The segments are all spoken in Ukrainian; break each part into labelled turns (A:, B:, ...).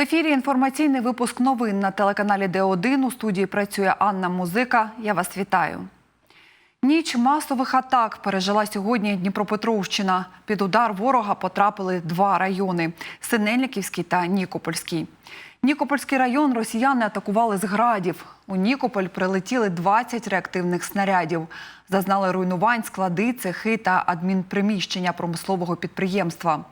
A: ефірі інформаційний випуск новин на телеканалі Д1. У студії працює Анна Музика. Я вас вітаю. Ніч масових атак пережила сьогодні Дніпропетровщина. Під удар ворога потрапили два райони Синельниківський та Нікопольський. Нікопольський район росіяни атакували з градів. У Нікополь прилетіли 20 реактивних снарядів. Зазнали руйнувань склади, цехи та адмінприміщення промислового підприємства.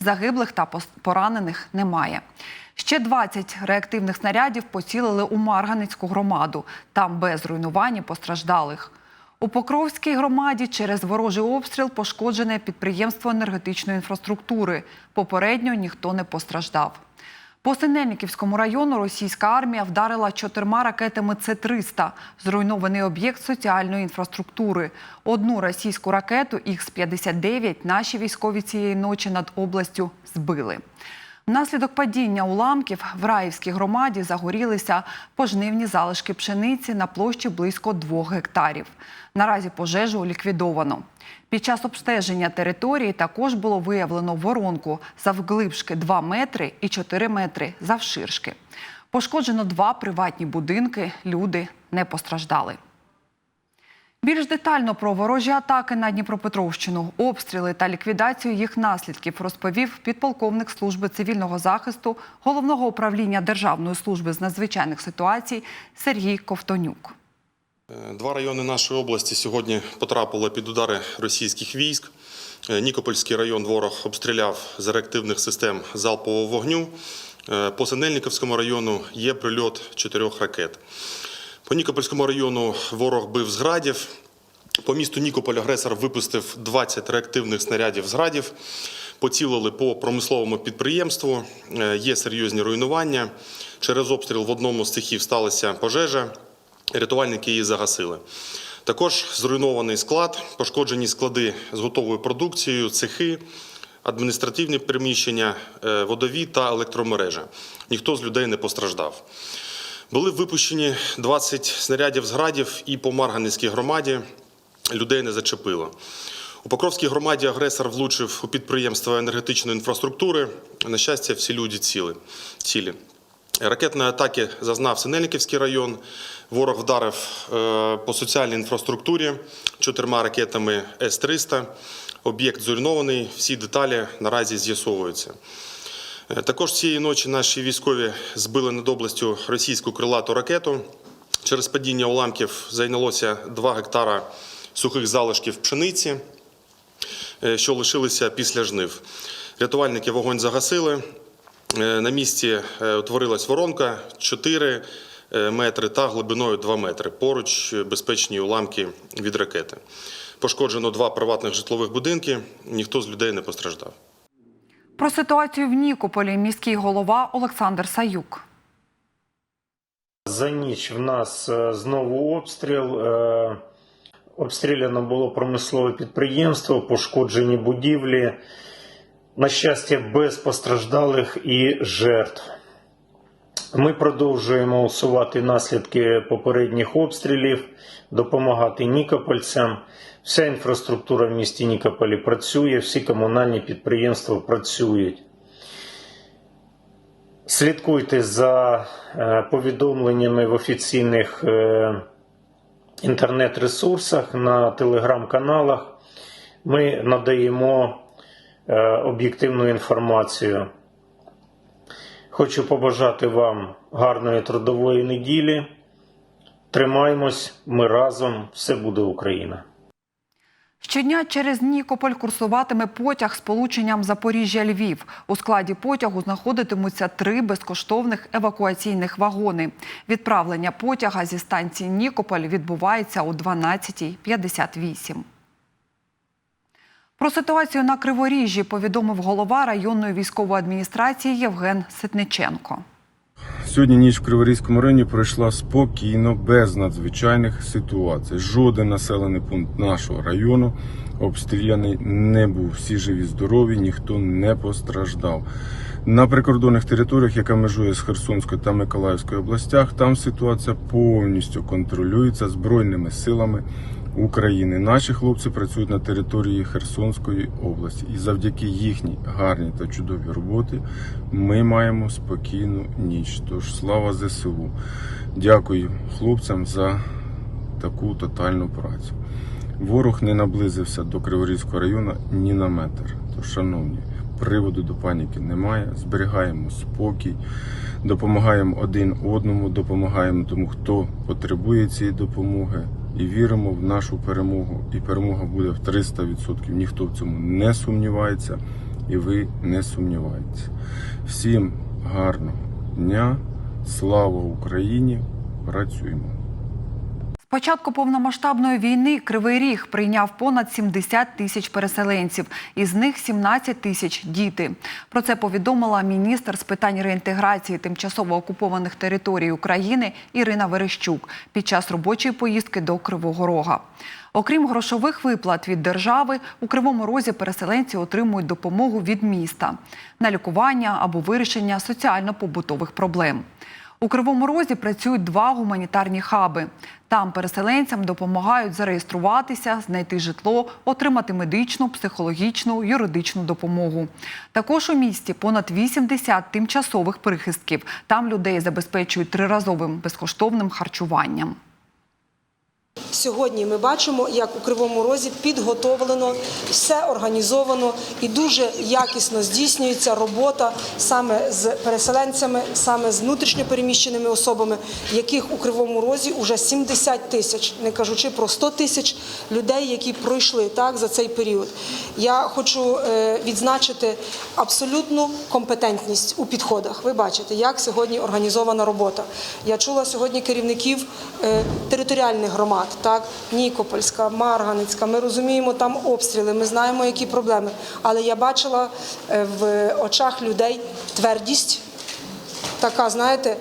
A: Загиблих та поранених немає. Ще 20 реактивних снарядів поцілили у Марганецьку громаду. Там без руйнувань і постраждалих. У Покровській громаді через ворожий обстріл пошкоджене підприємство енергетичної інфраструктури. Попередньо ніхто не постраждав. По Синельниківському району російська армія вдарила чотирма ракетами С-300. Зруйнований об'єкт соціальної інфраструктури. Одну російську ракету Х-59 наші військові цієї ночі над областю збили. Внаслідок падіння уламків в Раївській громаді загорілися пожнивні залишки пшениці на площі близько двох гектарів. Наразі пожежу ліквідовано. Під час обстеження території також було виявлено воронку завглибшки 2 метри і 4 метри завширшки. Пошкоджено два приватні будинки. Люди не постраждали. Більш детально про ворожі атаки на Дніпропетровщину, обстріли та ліквідацію їх наслідків розповів підполковник служби цивільного захисту головного управління Державної служби з надзвичайних ситуацій Сергій Ковтонюк.
B: Два райони нашої області сьогодні потрапили під удари російських військ. Е, Нікопольський район ворог обстріляв з реактивних систем залпового вогню. Е, По Синельниковському району є прильот чотирьох ракет. По Нікопольському району ворог бив з градів. По місту Нікополь агресор випустив 20 реактивних снарядів з градів. Поцілили по промисловому підприємству. Е, Є серйозні руйнування. Через обстріл в одному з цехів сталася пожежа. Рятувальники її загасили. Також зруйнований склад, пошкоджені склади з готовою продукцією, цехи, адміністративні приміщення, е, водові та електромережа. Ніхто з людей не постраждав. Були випущені 20 снарядів з градів і по Марганецькій громаді людей не зачепило. У Покровській громаді агресор влучив у підприємство енергетичної інфраструктури. На щастя, всі люди ціли. цілі. Ракетної атаки зазнав Синельниківський район. Ворог вдарив е, по соціальній інфраструктурі чотирма ракетами С-300. Об'єкт зруйнований. Всі деталі наразі з'ясовуються. Е, Також цієї ночі наші військові збили над областю російську крилату ракету. Через падіння уламків зайнялося 2 гектара сухих залишків пшениці, е, що лишилися після жнив. Рятувальники вогонь загасили. Е, На місці утворилась воронка 4 е, метри та глибиною 2 метри. Поруч безпечні уламки від ракети. Пошкоджено два приватних житлових будинки. Ніхто з людей не постраждав.
A: Про ситуацію в Нікополі міський голова Олександр Саюк.
C: За ніч в нас е, знову обстріл. Е, Обстріляно було промислове підприємство, пошкоджені будівлі. На щастя, без постраждалих і жертв. Ми продовжуємо усувати наслідки попередніх обстрілів, допомагати нікопольцям. Вся інфраструктура в місті Нікополі працює, всі комунальні підприємства працюють. Слідкуйте за е, повідомленнями в офіційних е, інтернет-ресурсах на телеграм-каналах. Ми надаємо е, об'єктивну інформацію. Хочу побажати вам гарної трудової неділі. Тримаймось, ми разом, все буде Україна.
A: Щодня через Нікополь курсуватиме потяг з полученням Запоріжжя-Львів. У складі потягу знаходитимуться три безкоштовних евакуаційних вагони. Відправлення потяга зі станції Нікополь відбувається о 12.58. Про ситуацію на Криворіжжі повідомив голова районної військової адміністрації Євген Ситниченко.
D: Сьогодні ніч в Криворізькому районі пройшла спокійно, без надзвичайних ситуацій. Жоден населений пункт нашого району обстріляний не був. Всі живі, здорові, ніхто не постраждав. На прикордонних територіях, яка межує з Херсонською та Миколаївською областях, там ситуація повністю контролюється збройними силами України. Наші хлопці працюють на території Херсонської області, і завдяки їхній гарній та чудовій роботі ми маємо спокійну ніч. Тож слава ЗСУ! Дякую хлопцям за таку тотальну працю. Ворог не наблизився до Криворізького району ні на метр. Тож, шановні, приводу до паніки немає. Зберігаємо спокій, допомагаємо один одному, допомагаємо тому, хто потребує цієї допомоги. І віримо в нашу перемогу. І перемога буде в 300%. Ніхто в цьому не сумнівається, і ви не сумніваєтеся. Всім гарного дня, слава Україні! Працюємо!
A: Початку повномасштабної війни Кривий Ріг прийняв понад 70 тисяч переселенців, із них 17 тисяч діти. Про це повідомила міністр з питань реінтеграції тимчасово окупованих територій України Ірина Верещук під час робочої поїздки до Кривого Рога. Окрім грошових виплат від держави, у Кривому Розі переселенці отримують допомогу від міста на лікування або вирішення соціально-побутових проблем. У Кривому Розі працюють два гуманітарні хаби. Там переселенцям допомагають зареєструватися, знайти житло, отримати медичну, психологічну, юридичну допомогу. Також у місті понад 80 тимчасових прихистків. Там людей забезпечують триразовим безкоштовним харчуванням.
E: Сьогодні ми бачимо, як у Кривому Розі підготовлено, все організовано і дуже якісно здійснюється робота саме з переселенцями, саме з внутрішньопереміщеними особами, яких у Кривому Розі вже 70 тисяч, не кажучи про 100 тисяч людей, які пройшли так за цей період. Я хочу е, відзначити абсолютну компетентність у підходах. Ви бачите, як сьогодні організована робота. Я чула сьогодні керівників е, територіальних громад, так Нікопольська, Марганицька. Ми розуміємо там обстріли, ми знаємо, які проблеми. Але я бачила е, в очах людей твердість, така, знаєте,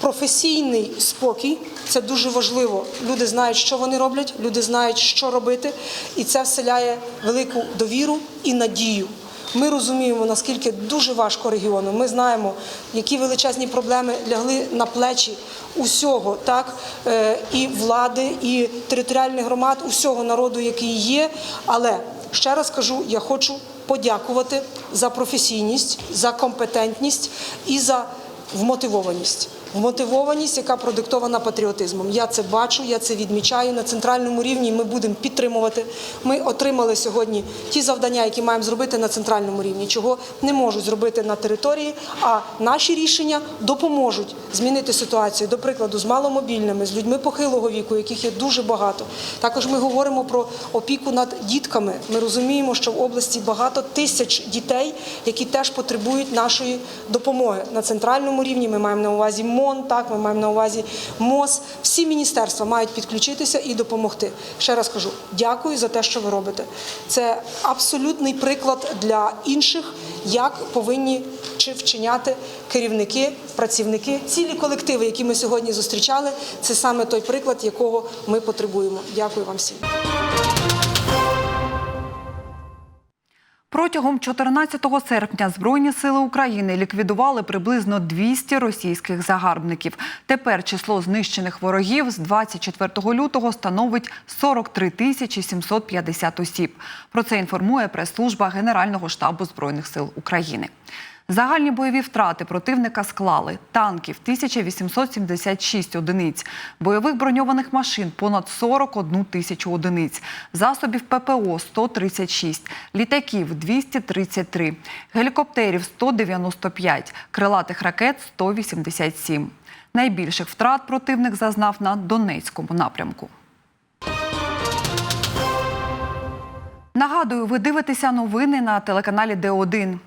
E: професійний спокій. Це дуже важливо. Люди знають, що вони роблять, люди знають, що робити, і це вселяє велику довіру і надію. Ми розуміємо, наскільки дуже важко регіону. Ми знаємо, які величезні проблеми лягли на плечі усього, так е, і влади, і територіальних громад, усього народу, який є. Але ще раз кажу, я хочу подякувати за професійність, за компетентність і за вмотивованість. Вмотивованість, яка продиктована патріотизмом. Я це бачу, я це відмічаю на центральному рівні. Ми будемо підтримувати. Ми отримали сьогодні ті завдання, які маємо зробити на центральному рівні, чого не можуть зробити на території. А наші рішення допоможуть змінити ситуацію. До прикладу, з маломобільними, з людьми похилого віку, яких є дуже багато. Також ми говоримо про опіку над дітками. Ми розуміємо, що в області багато тисяч дітей, які теж потребують нашої допомоги на центральному рівні. Ми маємо на увазі МОН, так ми маємо на увазі МОЗ. Всі міністерства мають підключитися і допомогти. Ще раз кажу, дякую за те, що ви робите. Це абсолютний приклад для інших, як повинні чи вчиняти керівники, працівники, цілі колективи, які ми сьогодні зустрічали. Це саме той приклад, якого ми потребуємо. Дякую вам всім.
A: Протягом 14 серпня Збройні сили України ліквідували приблизно 200 російських загарбників. Тепер число знищених ворогів з 24 лютого становить 43 тисячі 750 осіб. Про це інформує прес-служба Генерального штабу Збройних сил України. Загальні бойові втрати противника склали танків 1876 одиниць, бойових броньованих машин понад 41 тисячу одиниць, засобів ППО 136, літаків 233, гелікоптерів 195, крилатих ракет 187. Найбільших втрат противник зазнав на Донецькому напрямку. Нагадую, ви дивитеся новини на телеканалі Д1.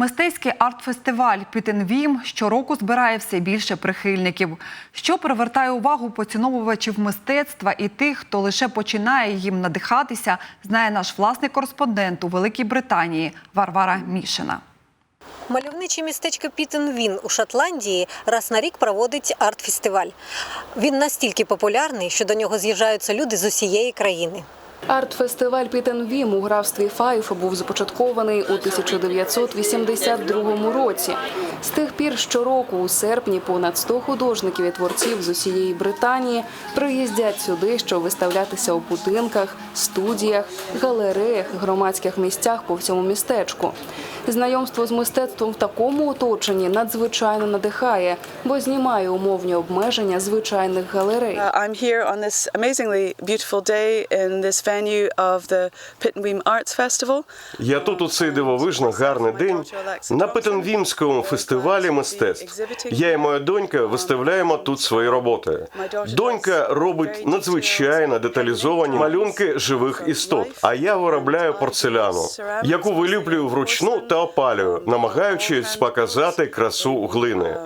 A: Мистецький арт-фестиваль Пітенвім щороку збирає все більше прихильників, що привертає увагу поціновувачів мистецтва і тих, хто лише починає їм надихатися, знає наш власний кореспондент у Великій Британії Варвара Мішина.
F: Мальовниче містечко Пітенвін у Шотландії раз на рік проводить арт-фестиваль. Він настільки популярний, що до нього з'їжджаються люди з усієї країни.
G: Арт-фестиваль Пітенвім у графстві Файфа був започаткований у 1982 році. З тих пір щороку у серпні понад 100 художників і творців з усієї Британії приїздять сюди, щоб виставлятися у будинках, студіях, галереях, громадських місцях по всьому містечку. Знайомство з мистецтвом в такому оточенні надзвичайно надихає, бо знімає умовні обмеження звичайних галерей.
H: Uh, I'm here on this amazingly beautiful day in this venue of the Pittenweem Arts Festival.
I: Я тут у цей дивовижно гарний день на Петенвімському фестивалі мистецтв. Я і моя донька виставляємо тут свої роботи. Донька робить надзвичайно деталізовані малюнки живих істот. А я виробляю порцеляну, яку виліплюю вручну та опалюю, намагаючись показати красу глини.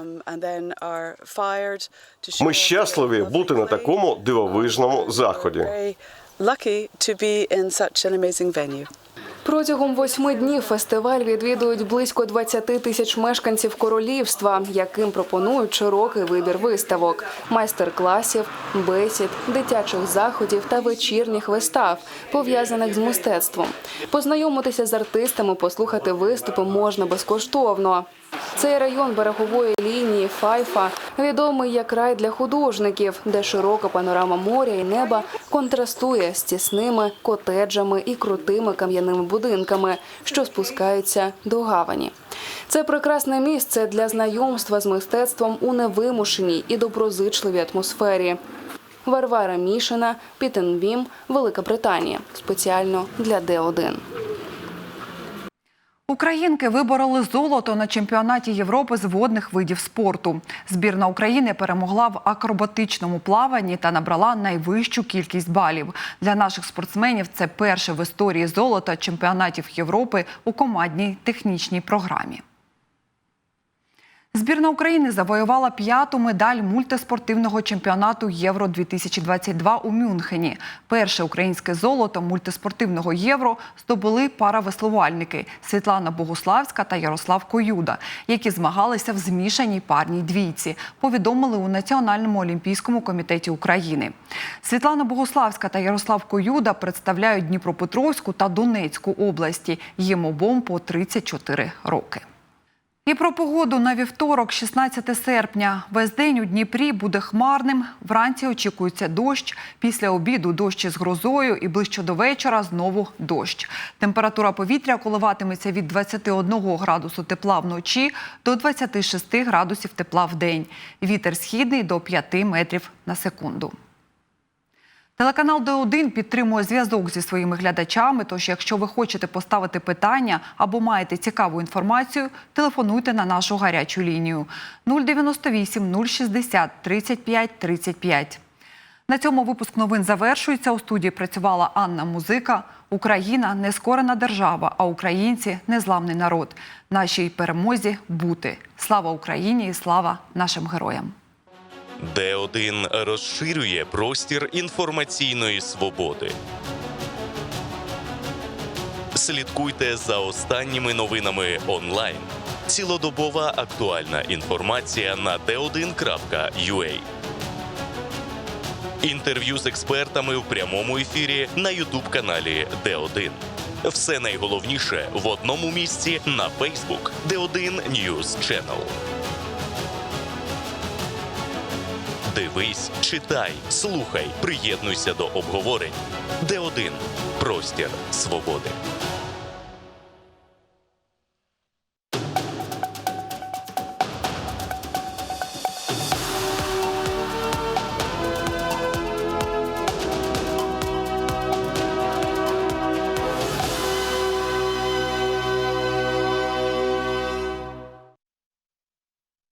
H: Show
I: Ми щасливі бути на такому дивовижному заході.
G: Протягом восьми днів фестиваль відвідують близько 20 тисяч мешканців королівства, яким пропонують широкий вибір виставок, майстер-класів, бесід, дитячих заходів та вечірніх вистав, пов'язаних з мистецтвом. Познайомитися з артистами, послухати виступи можна безкоштовно. Цей район берегової лінії Файфа відомий як рай для художників, де широка панорама моря і неба контрастує з тісними котеджами і крутими кам'яними будинками, що спускаються до гавані. Це прекрасне місце для знайомства з мистецтвом у невимушеній і доброзичливій атмосфері. Варвара Мішина, Пітенвім, Велика Британія. Спеціально для Д1.
A: Українки вибороли золото на чемпіонаті Європи з водних видів спорту. Збірна України перемогла в акробатичному плаванні та набрала найвищу кількість балів. Для наших спортсменів це перше в історії золота чемпіонатів Європи у командній технічній програмі. Збірна України завоювала п'яту медаль мультиспортивного чемпіонату Євро 2022 у Мюнхені. Перше українське золото мультиспортивного євро здобули паравеслувальники Світлана Богуславська та Ярослав Коюда, які змагалися в змішаній парній двійці. Повідомили у Національному олімпійському комітеті України. Світлана Богуславська та Ярослав Коюда представляють Дніпропетровську та Донецьку області. Їм обом по 34 роки. Про погоду на вівторок, 16 серпня. Весь день у Дніпрі буде хмарним. Вранці очікується дощ. Після обіду дощ із грозою і ближче до вечора знову дощ. Температура повітря коливатиметься від 21 градусу тепла вночі до 26 градусів тепла в день. Вітер східний до 5 метрів на секунду. Телеканал Д1 підтримує зв'язок зі своїми глядачами. Тож, якщо ви хочете поставити питання або маєте цікаву інформацію, телефонуйте на нашу гарячу лінію 098 060 35 35. На цьому випуск новин завершується. У студії працювала Анна Музика. Україна нескорена держава, а українці незламний народ. Нашій перемозі бути. Слава Україні і слава нашим героям.
J: Д1 розширює простір інформаційної свободи. Слідкуйте за останніми новинами онлайн. Цілодобова актуальна інформація на d1.ua. Інтерв'ю з експертами в прямому ефірі на Ютуб каналі Д1. Все найголовніше в одному місці на Facebook Д1 News Channel. Дивись, читай, слухай, приєднуйся до обговорень. Де один простір свободи.